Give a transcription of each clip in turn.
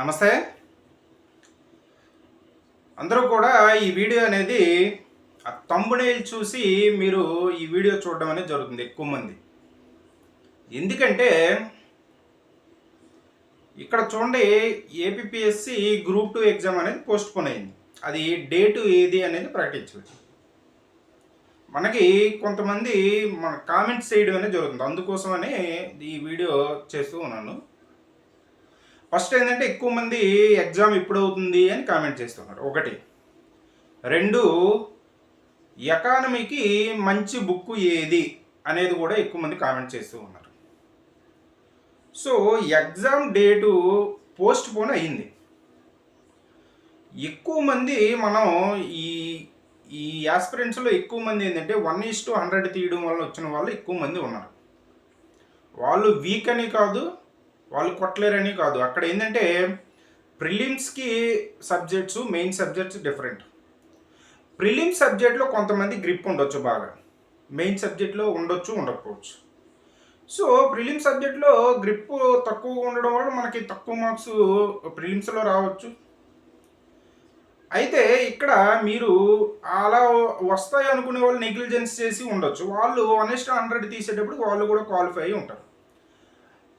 నమస్తే. అందరూ కూడా ఈ వీడియో అనేది ఆ తమ్మునేలు చూసి మీరు ఈ వీడియో చూడడం అనేది జరుగుతుంది ఎక్కువ మంది. ఎందుకంటే ఇక్కడ చూడండి ఏపీఎస్సి గ్రూప్ టూ ఎగ్జామ్ అనేది పోస్ట్ పోన్ అయింది. అది డేటు ఏది అనేది ప్రకటించలేదు. మనకి కొంతమంది మన కామెంట్స్ చేయడం అనేది జరుగుతుంది. అందుకోసమనే ఈ వీడియో చేస్తూ ఉన్నాను. ఫస్ట్ ఏంటంటే ఎక్కువ మంది ఎగ్జామ్ ఇప్పుడు అవుతుంది అని కామెంట్ చేస్తున్నారు. ఒకటి. రెండు. ఎకానమీకి మంచి బుక్ ఏది అనేది కూడా ఎక్కువ మంది కామెంట్ చేస్తూ ఉన్నారు. So exam date postpone అయ్యింది. ఎక్కువ మంది మనం ఈ ఈ యాస్పిరెంట్స్లో ఎక్కువ మంది ఏంటంటే వన్ ఈస్ టు హండ్రెడ్ తీయడం వల్ల వచ్చిన వాళ్ళు ఎక్కువ మంది ఉన్నారు. వాళ్ళు వీక్ అని కాదు వాళ్ళు కొట్టలేరని కాదు. అక్కడ ఏంటంటే ప్రిలిమ్స్కి subjects main subjects different. Prelim సబ్జెక్ట్లో కొంతమంది గ్రిప్ ఉండొచ్చు బాగా. మెయిన్ సబ్జెక్ట్లో ఉండొచ్చు ఉండకపోవచ్చు. సో ప్రిలిమ్ సబ్జెక్ట్లో గ్రిప్ తక్కువ ఉండడం వల్ల మనకి తక్కువ మార్క్స్ ప్రిలిమ్స్లో రావచ్చు. అయితే ఇక్కడ మీరు అలా వస్తాయి అనుకునే వాళ్ళు నెగ్లిజెన్స్ చేసి ఉండొచ్చు. వాళ్ళు వన్ హండ్రెడ్ తీసేటప్పుడు వాళ్ళు కూడా క్వాలిఫై అయి ఉంటారు.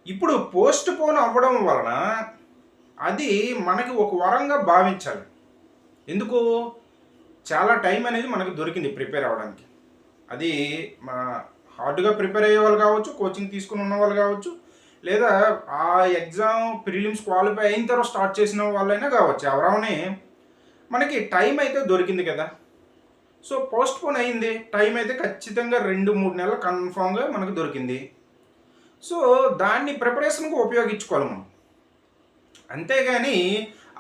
ఇప్పుడు పోస్ట్ పోన్ అవ్వడం వలన అది మనకి ఒక వరంగా భావించాలి. ఎందుకు? చాలా టైం అనేది మనకు దొరికింది ప్రిపేర్ అవ్వడానికి. అది మా హార్డ్గా ప్రిపేర్ అయ్యే వాళ్ళు కావచ్చు కోచింగ్ తీసుకుని ఉన్న వాళ్ళు కావచ్చు లేదా ఆ ఎగ్జామ్ ప్రిలిమ్స్ క్వాలిఫై అయిన తర్వాత స్టార్ట్ చేసిన వాళ్ళైనా కావచ్చు. ఎవరైనా మనకి టైం అయితే దొరికింది కదా. సో పోస్ట్ పోన్ అయింది. టైం అయితే ఖచ్చితంగా రెండు మూడు నెలలు కన్ఫామ్గా మనకు దొరికింది. సో దాన్ని ప్రిపరేషన్కు ఉపయోగించుకోవాలి మనం. అంతేగాని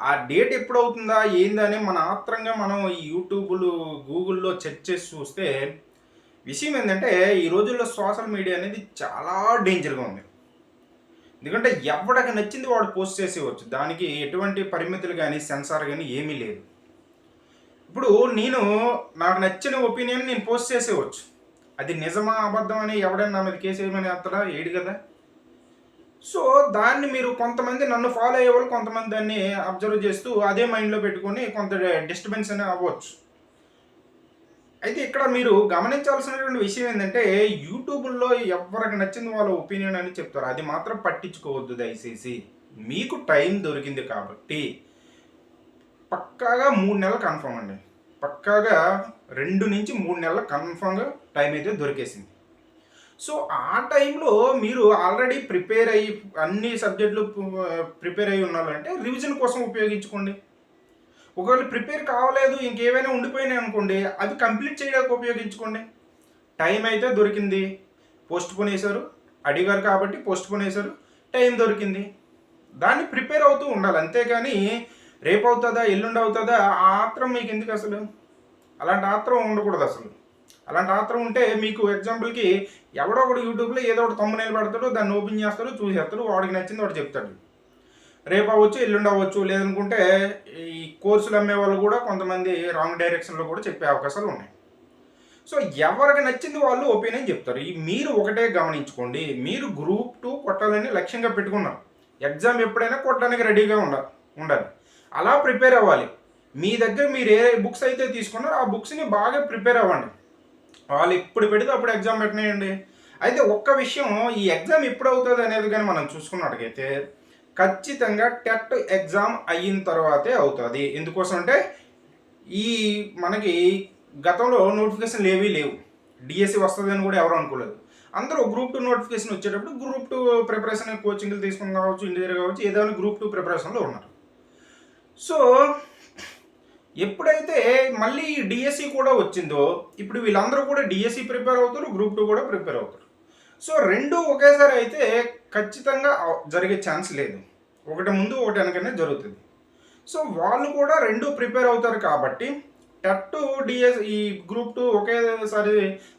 ఆ డేట్ ఎప్పుడు అవుతుందా ఏందని మన ఆత్రంగా మనం ఈ యూట్యూబ్లు గూగుల్లో చెక్ చేసి చూస్తే విషయం ఏంటంటే ఈ రోజుల్లో సోషల్ మీడియా అనేది చాలా డేంజర్గా ఉంది. ఎందుకంటే ఎవడికి నచ్చింది వాడు పోస్ట్ చేసేవచ్చు దానికి ఎటువంటి పరిమితులు కానీ సెన్సార్ కానీ ఏమీ లేదు. ఇప్పుడు నేను నాకు నచ్చిన ఒపీనియన్ నేను పోస్ట్ చేసేవచ్చు అది నిజమా అబద్ధం అని ఎవడైనా నా మీద కేసు ఏమని అత్తడా ఏడు కదా? సో దాన్ని మీరు కొంతమంది నన్ను ఫాలో అయ్యే వాళ్ళు కొంతమంది దాన్ని అబ్జర్వ్ చేస్తూ అదే మైండ్లో పెట్టుకొని కొంత డిస్టర్బెన్స్ అనే అవ్వచ్చు. అయితే ఇక్కడ మీరు గమనించాల్సినటువంటి విషయం ఏంటంటే యూట్యూబ్లో ఎవరికి నచ్చింది వాళ్ళ ఒపీనియన్ అని చెప్తారు. అది మాత్రం పట్టించుకోవద్దు దయచేసి. మీకు టైం దొరికింది కాబట్టి. పక్కాగా మూడు నెలలు కన్ఫర్మ్ అండి. పక్కాగా రెండు నుంచి మూడు నెలలు కన్ఫామ్గా టైం అయితే దొరికేసింది. సో ఆ టైంలో మీరు ఆల్రెడీ ప్రిపేర్ అయ్యి అన్ని సబ్జెక్టులు ప్రిపేర్ అయ్యి ఉన్నారంటే రివిజన్ కోసం ఉపయోగించుకోండి. ఒకవేళ ప్రిపేర్ కావలేదు ఇంకేమైనా ఉండిపోయినాయి అనుకోండి అవి కంప్లీట్ చేయడానికి ఉపయోగించుకోండి. టైం అయితే దొరికింది. పోస్ట్ పోన్ వేశారు అడిగారు కాబట్టి పోస్ట్ పోన్ వేశారు టైం దొరికింది. దాన్ని ప్రిపేర్ అవుతూ ఉండాలి. అంతేగాని రేపు అవుతుందా ఎల్లుండి అవుతుందా ఆత్రం మీకు ఎందుకు అసలు? అలాంటి ఆత్రం ఉండకూడదు అసలు. అలాంటి ఆత్రం ఉంటే మీకు ఎగ్జాంపుల్కి ఎవడో ఒకడు యూట్యూబ్లో ఏదో ఒకటి తమ్ము పెడతాడు దాన్ని ఓపెన్ చేస్తాడు చూసేస్తాడు వాడికి నచ్చింది వాడు చెప్తాడు. రేపు అవ్వచ్చు ఎల్లుండి అవ్వచ్చు లేదనుకుంటే ఈ కోర్సులు అమ్మే వాళ్ళు కూడా కొంతమంది రాంగ్ డైరెక్షన్లో కూడా చెప్పే అవకాశాలు ఉన్నాయి. సో ఎవరికి నచ్చింది వాళ్ళు ఒపీనియన్ చెప్తారు. ఈ మీరు ఒకటే గమనించుకోండి. మీరు గ్రూప్ టూ కొట్టాలని లక్ష్యంగా పెట్టుకున్నారు. ఎగ్జామ్ ఎప్పుడైనా కొట్టడానికి రెడీగా ఉండాలి ఉండాలి. అలా ప్రిపేర్ అవ్వాలి. మీ దగ్గర మీరు ఏ బుక్స్ అయితే తీసుకున్నారో ఆ బుక్స్ని బాగా ప్రిపేర్ అవ్వండి. వాళ్ళు ఎప్పుడు పెడితే అప్పుడు ఎగ్జామ్ పెట్టినాయండి. అయితే ఒక్క విషయం ఈ ఎగ్జామ్ ఎప్పుడు అవుతుంది అనేది కానీ మనం చూసుకున్నట్టుకైతే ఖచ్చితంగా టెట్ ఎగ్జామ్ అయిన తర్వాతే అవుతుంది. ఎందుకోసం అంటే ఈ మనకి గతంలో నోటిఫికేషన్లు ఏవీ లేవు. డిఎస్సి వస్తుంది అని కూడా ఎవరు అనుకోలేదు. అందరూ గ్రూప్ టూ నోటిఫికేషన్ వచ్చేటప్పుడు గ్రూప్ టూ ప్రిపరేషన్ కోచింగ్లు తీసుకుని కావచ్చు ఇంటి కావచ్చు ఏదైనా గ్రూప్ టూ ప్రిపరేషన్లో ఉన్నారు. సో ఎప్పుడైతే మళ్ళీ డిఎస్సి కూడా వచ్చిందో ఇప్పుడు వీళ్ళందరూ కూడా డిఎస్సి ప్రిపేర్ అవుతారు గ్రూప్ టూ కూడా ప్రిపేర్ అవుతారు. సో రెండు ఒకేసారి అయితే ఖచ్చితంగా జరిగే ఛాన్స్ లేదు. ఒకటి ముందు ఒకటి వెనకనే జరుగుతుంది. సో వాళ్ళు కూడా రెండు ప్రిపేర్ అవుతారు కాబట్టి టెట్ డిఎస్ ఈ గ్రూప్ టూ ఒకేసారి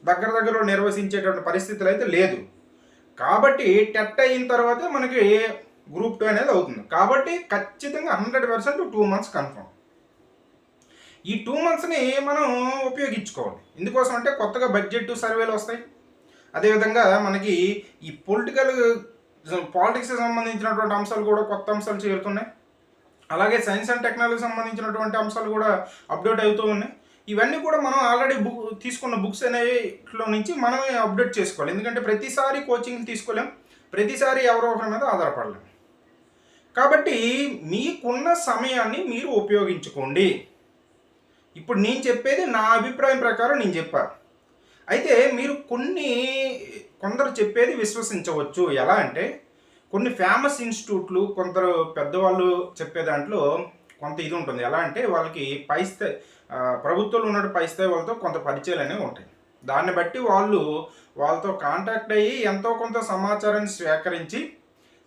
దగ్గర దగ్గర నిర్వహించేటువంటి పరిస్థితులు అయితే లేదు. కాబట్టి టెట్ అయిన తర్వాతే మనకి గ్రూప్ టూ అనేది అవుతుంది. కాబట్టి ఖచ్చితంగా hundred percent two months confirm. ఈ టూ మంత్స్ని మనం ఉపయోగించుకోవాలి. ఎందుకోసం అంటే కొత్తగా బడ్జెట్ సర్వేలు వస్తాయి. అదేవిధంగా మనకి ఈ పొలిటికల్ పాలిటిక్స్కి సంబంధించినటువంటి అంశాలు కూడా కొత్త అంశాలు చేరుతున్నాయి. అలాగే సైన్స్ అండ్ టెక్నాలజీ సంబంధించినటువంటి అంశాలు కూడా అప్డేట్ అవుతూ ఉన్నాయి. ఇవన్నీ కూడా మనం ఆల్రెడీ బుక్ తీసుకున్న బుక్స్ అనేవిలో నుంచి మనమే అప్డేట్ చేసుకోవాలి. ఎందుకంటే ప్రతిసారి కోచింగ్ తీసుకోలేం. ప్రతిసారి ఎవరో ఒకరి మీద ఆధారపడలేం. కాబట్టి మీకున్న సమయాన్ని మీరు ఉపయోగించుకోండి. ఇప్పుడు నేను చెప్పేది నా అభిప్రాయం ప్రకారం నేను చెప్పాను అయితే మీరు కొన్ని కొందరు చెప్పేది విశ్వసించవచ్చు. ఎలా అంటే కొన్ని ఫేమస్ ఇన్స్టిట్యూట్లు కొందరు పెద్దవాళ్ళు చెప్పే దాంట్లో కొంత ఇది ఉంటుంది. ఎలా అంటే వాళ్ళకి పై స్థాయి ప్రభుత్వంలో ఉన్న పై స్థాయి వాళ్ళతో కొంత పరిచయాలు అనేవి ఉంటాయి. దాన్ని బట్టి వాళ్ళు వాళ్ళతో కాంటాక్ట్ అయ్యి ఎంతో కొంత సమాచారాన్ని స్వీకరించి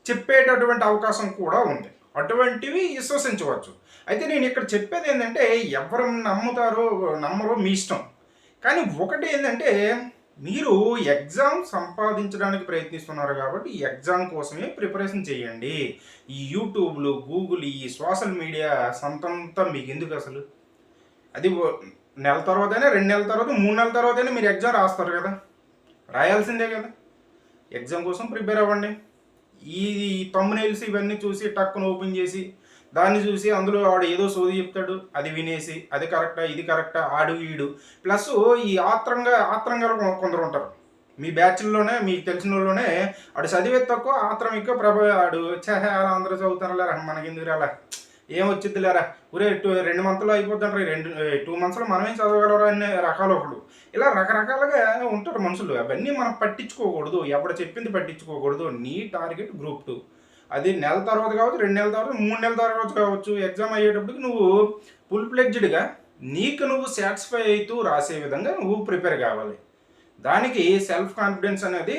చెప్పేటటువంటి అవకాశం కూడా ఉంది. అటువంటివి విశ్వసించవచ్చు. అయితే నేను ఇక్కడ చెప్పేది ఏంటంటే ఎవరు నమ్ముతారో నమ్మరో మీ ఇష్టం. కానీ ఒకటి ఏంటంటే మీరు ఎగ్జామ్ సంపాదించడానికి ప్రయత్నిస్తున్నారు కాబట్టి ఎగ్జామ్ కోసమే ప్రిపరేషన్ చేయండి. ఈ యూట్యూబ్లు గూగుల్ ఈ సోషల్ మీడియా సంతంతా మీకు ఎందుకు అసలు? అది నెల తర్వాతనే రెండు నెలల తర్వాత మూడు నెలల తర్వాతనే మీరు ఎగ్జామ్ రాస్తారు కదా. రాయాల్సిందే కదా. ఎగ్జామ్ కోసం ప్రిపేర్ అవ్వండి. ఈ తమ్మునేల్స్ ఇవన్నీ చూసి టక్కును ఓపెన్ చేసి దాన్ని చూసి అందులో వాడు ఏదో సోది చెప్తాడు అది వినేసి అది కరెక్టా ఇది కరెక్టా ఆడు ఈడు. ప్లస్ ఈ ఆత్రంగా ఆత్రంగా కొందరు ఉంటారు. మీ బ్యాచ్ల్లోనే మీకు తెలిసిన వాళ్ళలోనే ఆడు చదివే తక్కువ ఆత్రం ఎక్కువ ప్రభావి ఆడు ఛే అలా అందరూ చదువుతారు లేరా మనకి ఏం వచ్చింది లేరా ఒరే టూ రెండు మంత్లో అయిపోతుంటారు రెండు టూ మంత్స్లో మనమేం చదవగలరా అనే రకాలు ఒకడు. ఇలా రకరకాలుగా ఉంటారు మనుషులు. అవన్నీ మనం పట్టించుకోకూడదు. ఎవడ చెప్పింది పట్టించుకోకూడదు. నీ టార్గెట్ గ్రూప్ టూ. అది నెల తర్వాత కావచ్చు రెండు నెలల తర్వాత మూడు నెలల తర్వాత కావచ్చు ఎగ్జామ్ అయ్యేటప్పటికి నువ్వు ఫుల్ ఫ్లెడ్జ్డ్గా నీకు నువ్వు సాటిస్ఫై అవుతూ రాసే విధంగా నువ్వు ప్రిపేర్ కావాలి. దానికి సెల్ఫ్ కాన్ఫిడెన్స్ అనేది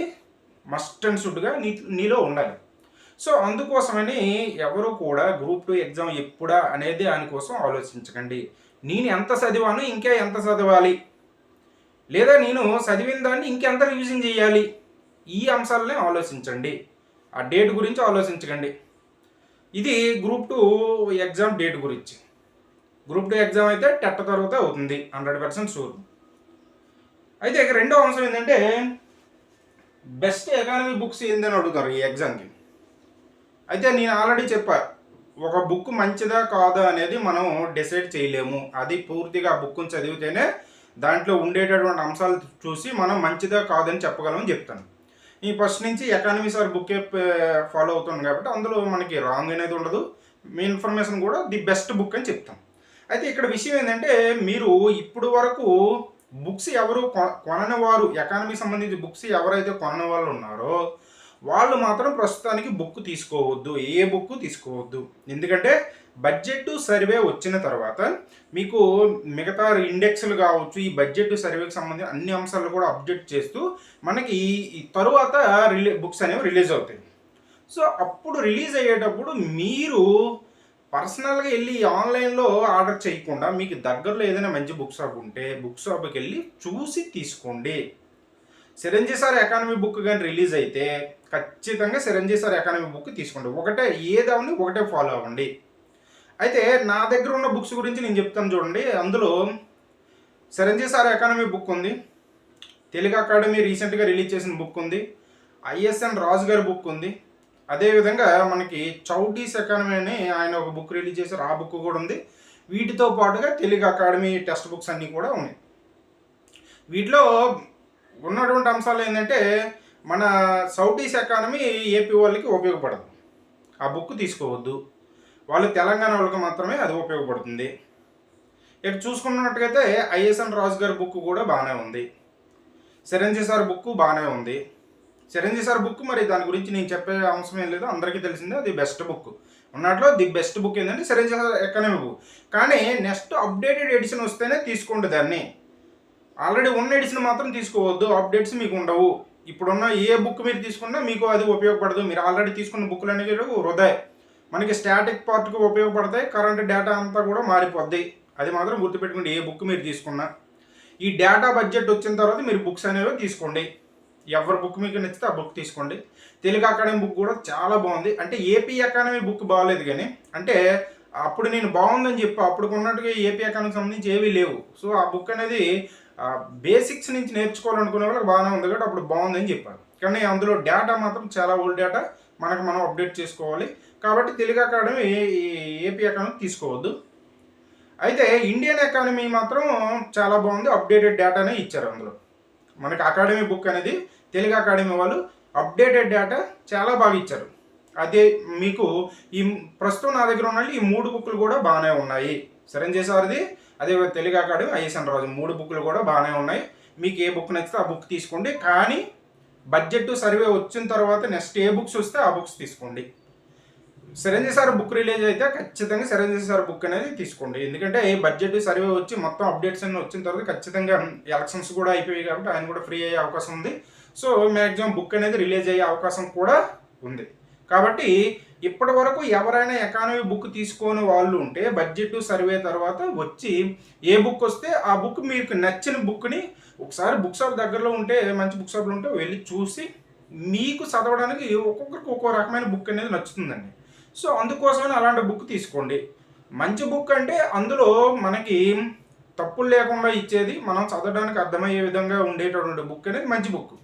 మస్ట్ అండ్ షుడ్గా నీ నీలో ఉండాలి. సో అందుకోసమని ఎవరు కూడా గ్రూప్ టూ ఎగ్జామ్ ఎప్పుడా అనేది దానికోసం ఆలోచించకండి. నేను ఎంత చదివాను ఇంకా ఎంత చదవాలి. లేదా నేను చదివిన దాన్ని ఇంకెంత రివిజన్ చేయాలి? ఈ అంశాలనే ఆలోచించండి. ఆ డేట్ గురించి ఆలోచించకండి. ఇది గ్రూప్ టూ ఎగ్జామ్ డేట్ గురించి. గ్రూప్ టూ ఎగ్జామ్ అయితే టెట్ తర్వాత అవుతుంది హండ్రెడ్ పర్సెంట్ షూర్. అయితే ఇక రెండో అంశం ఏంటంటే బెస్ట్ ఎకానమీ బుక్స్ ఏందని అడుగుతారు ఈ ఎగ్జామ్కి. అయితే నేను ఆల్రెడీ చెప్పా ఒక బుక్ మంచిదా కాదా అనేది మనం డిసైడ్ చేయలేము. అది పూర్తిగా ఆ బుక్ని చదివితేనే దాంట్లో ఉండేటటువంటి అంశాలు చూసి మనం మంచిదా కాదని చెప్పగలమని చెప్తాను. ఈ ఫస్ట్ నుంచి ఎకానమీ సార్ బుక్ ఫాలో అవుతుంది కాబట్టి అందులో మనకి రాంగ్ అనేది ఉండదు. మీ ఇన్ఫర్మేషన్ కూడా ది బెస్ట్ బుక్ అని చెప్తాం. అయితే ఇక్కడ విషయం ఏంటంటే మీరు ఇప్పుడు వరకు బుక్స్ ఎవరు కొ- కొనని వారు ఎకానమీ సంబంధించి బుక్స్ ఎవరైతే కొనని వాళ్ళు ఉన్నారో వాళ్ళు మాత్రం ప్రస్తుతానికి బుక్ తీసుకోవద్దు. ఏ బుక్ తీసుకోవద్దు. ఎందుకంటే బడ్జెట్ సర్వే వచ్చిన తర్వాత మీకు మిగతా ఇండెక్స్లు కావచ్చు ఈ బడ్జెట్ సర్వేకి సంబంధించిన అన్ని అంశాలు కూడా అప్డేట్ చేస్తూ మనకి ఈ- తరువాత రిలీ బుక్స్ అనేవి రిలీజ్ అవుతాయి. సో అప్పుడు రిలీజ్ అయ్యేటప్పుడు మీరు పర్సనల్గా వెళ్ళి ఆన్లైన్లో ఆర్డర్ చేయకుండా మీకు దగ్గరలో ఏదైనా మంచి బుక్ షాప్ ఉంటే బుక్ షాప్కి వెళ్ళి చూసి తీసుకోండి. సిరంజీ సార్ ఎకానమీ బుక్ కానీ రిలీజ్ అయితే ఖచ్చితంగా సిరంజీ సార్ ఎకానమీ బుక్ తీసుకోండి. ఒకటే ఏదవని ఒకటే ఫాలో అవ్వండి. అయితే నా దగ్గర ఉన్న బుక్స్ గురించి నేను చెప్తాను చూడండి. అందులో సరంజీ సార్ ఎకానమీ బుక్ ఉంది. తెలుగు అకాడమీ రీసెంట్గా రిలీజ్ చేసిన బుక్ ఉంది. ఐఎస్ఎన్ రాజు గారి బుక్ ఉంది. అదేవిధంగా మనకి చౌటీస్ అకాడమీ అని ఆయన ఒక బుక్ రిలీజ్ చేశారు. ఆ బుక్ కూడా ఉంది. వీటితో పాటుగా తెలుగు అకాడమీ టెక్స్ట్ బుక్స్ అన్నీ కూడా ఉన్నాయి. వీటిలో ఉన్నటువంటి అంశాలు ఏంటంటే మన సౌటీస్ ఈస్ట్ ఎకానమీ ఏపీ వాళ్ళకి ఉపయోగపడదు. ఆ బుక్ తీసుకోవద్దు. వాళ్ళు తెలంగాణ వాళ్ళకి మాత్రమే అది ఉపయోగపడుతుంది. ఇక చూసుకున్నట్టుగైతే ఐఎస్ఎన్ రాజు గారి బుక్ కూడా బాగానే ఉంది. చిరంజీవి సార్ బుక్ బాగానే ఉంది. చిరంజీవి సార్ బుక్ మరి దాని గురించి నేను చెప్పే అవసరం ఏం లేదు అందరికీ తెలిసిందే అది బెస్ట్ బుక్. ఉన్నట్లో ది బెస్ట్ బుక్ ఏంటంటే చిరంజీవి సార్ ఎకనమీ బుక్. కానీ నెక్స్ట్ అప్డేటెడ్ ఎడిషన్ వస్తేనే తీసుకోండి దాన్ని. ఆల్రెడీ ఉన్న ఎడిషన్ మాత్రం తీసుకోవద్దు అప్డేట్స్ మీకు ఉండవు. ఇప్పుడున్న ఏ బుక్ మీరు తీసుకున్నా మీకు అది ఉపయోగపడదు. మీరు ఆల్రెడీ తీసుకున్న బుక్లు అనేవి హృదయ మనకి స్టాటిక్ పార్ట్కి ఉపయోగపడతాయి కరెంట్ డేటా అంతా కూడా మారిపోద్ది. అది మాత్రం గుర్తుపెట్టుకోండి ఏ బుక్ మీరు తీసుకున్నా. ఈ డేటా బడ్జెట్ వచ్చిన తర్వాత మీరు బుక్స్ అనేవి తీసుకోండి. ఎవరి బుక్ మీకు నచ్చితే ఆ బుక్ తీసుకోండి. తెలుగు అకాడమీ బుక్ కూడా చాలా బాగుంది. అంటే ఏపీ అకాడమీ బుక్ బాగాలేదు కానీ అంటే అప్పుడు నేను బాగుందని చెప్పి. అప్పుడు ఉన్నట్టుగా ఏపీ అకాడమీకి సంబంధించి ఏవీ లేవు. సో ఆ బుక్ అనేది బేసిక్స్ నుంచి నేర్చుకోవాలనుకునే వాళ్ళకి బాగానే ఉంది కాబట్టి అప్పుడు బాగుందని చెప్పారు కానీ అందులో డేటా మాత్రం చాలా ఓల్డ్ డేటా మనకు మనం అప్డేట్ చేసుకోవాలి. కాబట్టి తెలుగు అకాడమీ ఏపీ అకాడమీ తీసుకోవద్దు. అయితే ఇండియన్ ఎకానమీ మాత్రం చాలా బాగుంది. అప్డేటెడ్ డేటానే ఇచ్చారు అందులో. మనకి అకాడమీ బుక్ అనేది తెలుగు అకాడమీ వాళ్ళు అప్డేటెడ్ డేటా చాలా బాగా ఇచ్చారు. అదే మీకు ఈ ప్రస్తుతం నా దగ్గర ఉన్న ఈ మూడు బుక్లు కూడా బాగానే ఉన్నాయి. సరంజయ్ సార్ది అదే తెలుగు అకాడమీ ఐఎస్ఎన్ రాజు మూడు బుక్లు కూడా బాగానే ఉన్నాయి. మీకు ఏ బుక్ నచ్చితే ఆ బుక్ తీసుకోండి. కానీ బడ్జెట్ సర్వే వచ్చిన తర్వాత నెక్స్ట్ ఏ బుక్స్ వస్తే ఆ బుక్స్ తీసుకోండి. సిరంజీ సార్ బుక్ రిలీజ్ అయితే ఖచ్చితంగా సిరంజీ సార్ బుక్ అనేది తీసుకోండి. ఎందుకంటే ఈ బడ్జెట్ సర్వే వచ్చి మొత్తం అప్డేట్స్ అన్ని వచ్చిన తర్వాత ఖచ్చితంగా ఎలక్షన్స్ కూడా అయిపోయాయి కాబట్టి ఆయన కూడా ఫ్రీ అయ్యే అవకాశం ఉంది. సో మ్యాక్సిమం బుక్ అనేది రిలీజ్ అయ్యే అవకాశం కూడా ఉంది. కాబట్టి ఇప్పటి వరకు ఎవరైనా ఎకానమీ బుక్ తీసుకొని వాళ్ళు ఉంటే బడ్జెట్ సర్వే తర్వాత వచ్చి ఏ బుక్ వస్తే ఆ బుక్ మీకు నచ్చిన బుక్ని ఒకసారి బుక్ షాప్ దగ్గరలో ఉంటే మంచి బుక్ షాప్లో ఉంటే వెళ్ళి చూసి మీకు చదవడానికి ఒక్కొక్కరికి ఒక్కో రకమైన బుక్ అనేది నచ్చుతుందండి. సో అందుకోసమని అలాంటి బుక్ తీసుకోండి. మంచి బుక్ అంటే అందులో మనకి తప్పులు లేకుండా ఇచ్చేది మనం చదవడానికి అర్థమయ్యే విధంగా ఉండేటటువంటి బుక్ అనేది మంచి బుక్.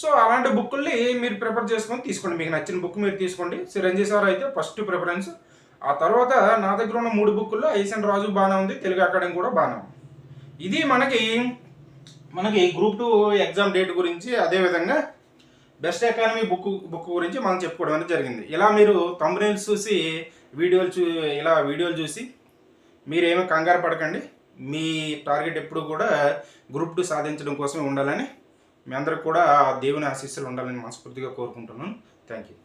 సో అలాంటి బుక్కుల్ని మీరు ప్రిఫర్ చేసుకొని తీసుకోండి. మీకు నచ్చిన బుక్ మీరు తీసుకోండి. చిరంజీవి సార్ అయితే ఫస్ట్ ప్రిఫరెన్స్. ఆ తర్వాత నా దగ్గర ఉన్న మూడు బుక్కుల్లో ఐసన్ రాజు బాగానే ఉంది. తెలుగు అకాడమీ కూడా బాగానే ఉంది. ఇది మనకి మనకి గ్రూప్ టూ ఎగ్జామ్ డేట్ గురించి అదేవిధంగా బెస్ట్ అకాడమీ బుక్ బుక్ గురించి మనం చెప్పుకోవడం అనేది జరిగింది. ఇలా మీరు తమ్మునేల్స్ చూసి వీడియోలు చూ ఇలా వీడియోలు చూసి మీరేమీ కంగారు పడకండి. మీ టార్గెట్ ఎప్పుడు కూడా గ్రూప్ టూ సాధించడం కోసమే ఉండాలని మీ అందరికి కూడా ఆ దేవుని ఆశీస్సులు ఉండాలని మనస్ఫూర్తిగా కోరుకుంటున్నాను. Thank you